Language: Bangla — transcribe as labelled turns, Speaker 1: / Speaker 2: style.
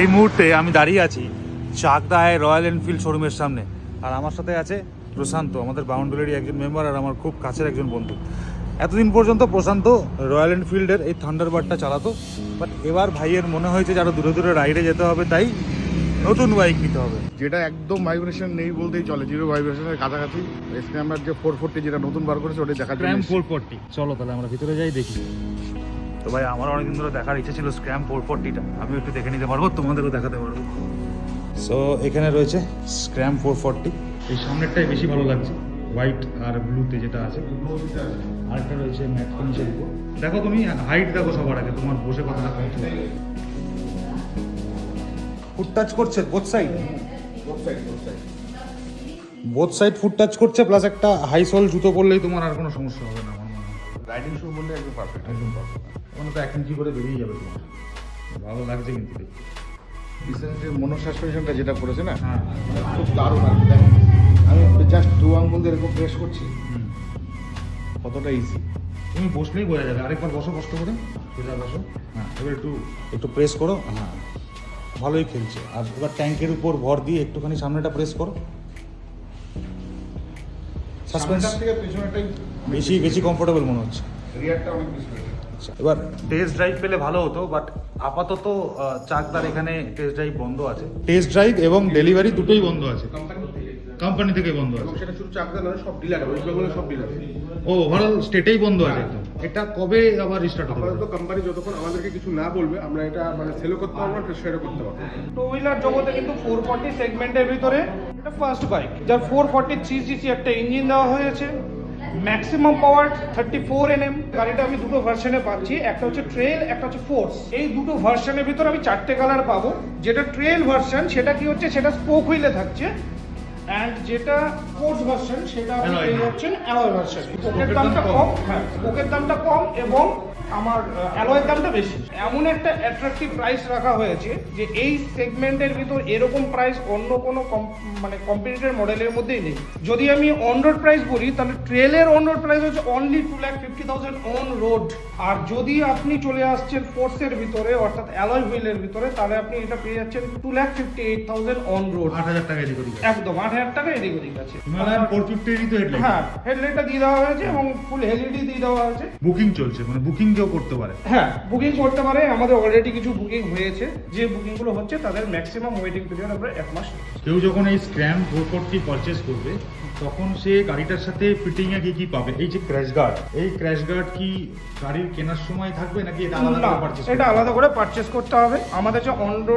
Speaker 1: এই মুহূর্তে আমি দাঁড়িয়ে আছি চাকদায় রয়্যাল এনফিল্ড শোরুমের সামনে। আর আমার সাথে আছে প্রশান্ত আমাদের বাউন্ডুলেরই একজন মেম্বার আর আমার খুব কাছের একজন বন্ধু। এতদিন পর্যন্ত প্রশান্ত রয়্যাল এনফিল্ডের এই থান্ডারবার্ডটা চালাতো বাট এবার ভাইয়ের মনে হয়েছে যারা দূরে দূরে রাইডে যেতে হবে তাই নতুন বাইক নিতে হবে।
Speaker 2: যেটা একদম ভাইব্রেশন নেই বলতেই চলে জিরো ভাইব্রেশনের কাছাকাছি। স্ক্যামার যে ফোর ফোরটি যেটা নতুন বার করেছে ওটা
Speaker 1: স্ক্র্যাম
Speaker 2: এসেছি।
Speaker 1: ফোর ফোরটি চলো তাহলে আমরা ভিতরে যাই দেখি। তো ভাই, আমার অনেকদিন ধরে দেখার ইচ্ছে ছিল স্ক্র্যাম ফোর ফোরটিটা আমি একটু দেখে নিতে পারব, তোমাদেরও দেখাতে পারব। সো এখানে রয়েছে স্ক্র্যাম ফোর ফোরটি এই সামনেরটাই বেশি ভালো লাগছে হোয়াইট আর ব্লুতে যেটা আছে। আরেকটা রয়েছে ম্যাট ফিনিশের উপর। দেখো তুমি হাইট দেখো সবার আগে, তোমার বসে কথাটা পৌঁছে ফুট টাচ করছে both side both side foot touch করছে প্লাস একটা হাই সোল জুতো পরলেই তোমার আর কোনো সমস্যা হবে না।
Speaker 2: রাইডিং শু বললে একদম পারফেক্ট
Speaker 1: একদম পারফেক্ট ওখানে তো এক ইঞ্চি করে বেরিয়ে যাবে তোমার? ভালো লাগছে কিন্তু দেখতে।
Speaker 2: ডিসেন্সের মনো সাসপেনশনটা যেটা করেছে না
Speaker 1: হ্যাঁ।
Speaker 2: খুব দারুণ আর আমি জাস্ট দু আঙ্গুল দিয়ে এরকম প্রেস করছি। কতটা ইজি
Speaker 1: তুমি বসলেই বোঝা যাবে। আরেকবার বসো কষ্ট করে সোজা বসো। হ্যাঁ এবার একটু একটু প্রেস করো। হ্যাঁ। ভালোই খেলছে। আর এবার ট্যাঙ্কের উপর ভর দিয়ে একটুখানি সামনেটা প্রেস করো। সাসপেন্স
Speaker 2: থেকে পেছনেটাই
Speaker 1: বেশি বেশি কমফোর্টেবল মনে হচ্ছে।
Speaker 2: রিয়ারটা অনেক বেশি
Speaker 1: আচ্ছা, এবার টেস্ট ড্রাইভ পেলে ভালো হতো বাট আপাতত চাকদার এখানে টেস্ট ড্রাইভ বন্ধ আছে। টেস্ট ড্রাইভ এবং ডেলিভারি দুটোই বন্ধ আছে। কোম্পানি থেকে বন্ধ
Speaker 2: এবং
Speaker 1: আছে।
Speaker 2: সেটা শুধু চাকদা নয় সব ডিলার ওয়েস্ট বেঙ্গলের সব ডিলার
Speaker 1: ও ওভারঅল স্টেটেই বন্ধ আছে একদম। এটা কবে আবার রিস্টার্ট হবে?
Speaker 3: আপাতত কোম্পানি যতক্ষণ আমাদেরকে কিছু না বলবে আমরা এটা মানে সেলও করতে পারব না সেটা করতে পারব
Speaker 4: টু হুইলার জগতে কিন্তু ফোর ফর্টি সেগমেন্টের ভিতরে এটা ফার্স্ট বাইক যার ফোর ফর্টি থ্রি সিসি একটা ইঞ্জিন দেওয়া হয়েছে। Maximum power thirty four N M গাড়িটা আমি দুটো ভার্সনে পাচ্ছি। একটা হচ্ছে ট্রেল একটা হচ্ছে ফোর্স এই দুটো ভার্সনের ভিতর আমি চারটে কালার পাবো। যেটা ট্রেল ভার্সন সেটা কি হচ্ছে? সেটা স্পোক হুইলে থাকছে। অ্যান্ড যেটা ফোর্স ভার্সন সেটা হচ্ছে
Speaker 1: Alloy।
Speaker 4: পেয়ে যাচ্ছেন অ্যালয় ভার্সন স্পোকের দামটা।
Speaker 1: কম।
Speaker 4: হ্যাঁ স্পোকের দামটা কম এবং আমার অ্যালয়ের দামটা বেশি। এমন একটা অ্যাট্রাকটিভ প্রাইস রাখা হয়েছে যে এই সেগমেন্টের ভিতর এরকম প্রাইস অন্য কোনো মানে কম্পিটিটর মডেলের মধ্যেই নেই। যদি আমি অন রোড প্রাইস বলি তাহলে ট্রেলের অন রোড প্রাইস হচ্ছে only two lakh fifty thousand on road আর যদি আপনি চলে আসছেন ফোর্সের ভিতরে অর্থাৎ অ্যালয় হুইলের ভিতরে তাহলে আপনি এটা পেয়ে যাচ্ছেন two lakh fifty eight thousand on road
Speaker 1: আট হাজার টাকা এদিক ওদিক
Speaker 4: একদম আট হাজার টাকা এদিক ওদিক আছে।
Speaker 1: ফোর তো হেডলাইট
Speaker 4: হ্যাঁ হেডলাইটটা দিয়ে দেওয়া হয়েছে এবং ফুল এলইডি দিয়ে দেওয়া হয়েছে।
Speaker 1: বুকিং চলছে মানে বুকিং কেউ করতে পারে।
Speaker 4: হ্যাঁ বুকিং করতে পারে। আমাদের অলরেডি কিছু বুকিং হয়েছে। যে বুকিংগুলো হচ্ছে তাদের ম্যাক্সিমাম ওয়েটিং পিরিয়ড আমরা এক মাস
Speaker 1: কেউ যখন এই স্ক্র্যাম ফোর ফোরটি পারচেস করবে তখন সে গাড়িটার সাথে ফিটিং এ কি কি পাবে? এই যে ক্র্যাশ গার্ড এই ক্র্যাশ গার্ড কি গাড়ির কেনার সময় থাকবে নাকি এটা আলাদা করে পারচেস
Speaker 4: এটা আলাদা করে পারচেস করতে হবে। আমাদের যে অন